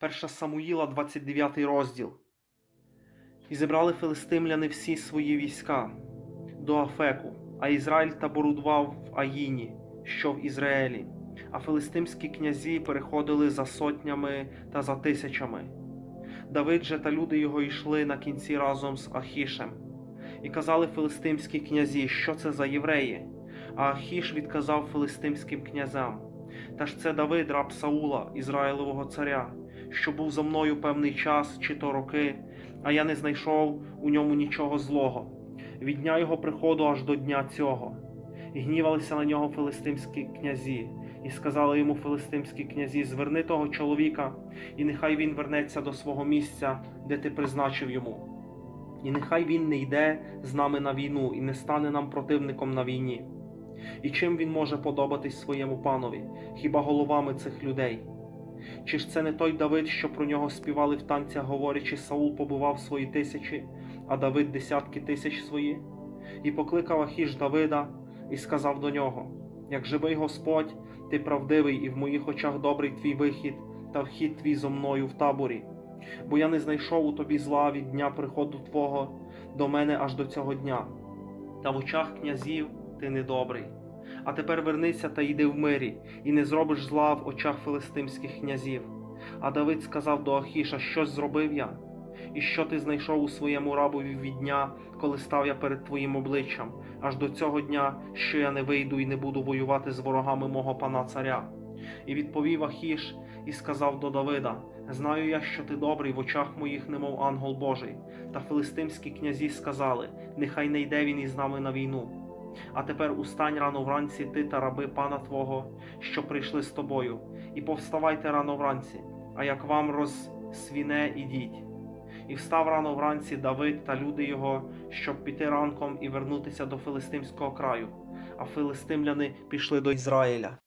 1 Самуїла, 29 розділ. І зібрали филистимляни всі свої війська до Афеку, а Ізраїль таборудував в Аїні, що в Ізраїлі, а филистимські князі переходили за сотнями та за тисячами. Давид же та люди його йшли на кінці разом з Ахішем. І казали филистимські князі, що це за євреї. А Ахіш відказав филистимським князям: Та ж це Давид, раб Саула, Ізраїлевого царя, що був за мною певний час чи то роки, а я не знайшов у ньому нічого злого. Від дня його приходу аж до дня цього. І гнівалися на нього филистимські князі, і сказали йому филистимські князі: Зверни того чоловіка, і нехай він вернеться до свого місця, де ти призначив йому. І нехай він не йде з нами на війну і не стане нам противником на війні. І чим він може подобатись своєму панові, хіба головами цих людей? Чи ж це не той Давид, що про нього співали в танцях, говорячи, Саул побував свої тисячі, а Давид десятки тисяч свої? І покликав Ахіш Давида і сказав до нього: Як живий Господь, ти правдивий, і в моїх очах добрий твій вихід та вхід твій зо мною в таборі. Бо я не знайшов у тобі зла від дня приходу Твого до мене аж до цього дня. Та в очах князів ти недобрий. А тепер вернися та йди в мирі, і не зробиш зла в очах филистимських князів. А Давид сказав до Ахіша, щось зробив я, і що ти знайшов у своєму рабові від дня, коли став я перед твоїм обличчям, аж до цього дня, що я не вийду і не буду воювати з ворогами мого пана царя. І відповів Ахіш і сказав до Давида: Знаю я, що ти добрий в очах моїх, немов ангел Божий. Та филистимські князі сказали: Нехай не йде він із нами на війну. А тепер устань рано вранці ти та раби пана твого, що прийшли з тобою, і повставайте рано вранці, а як вам розсвіне, ідіть. І встав рано вранці Давид та люди його, щоб піти ранком і вернутися до филистимського краю, а филистимляни пішли до Ізраїля.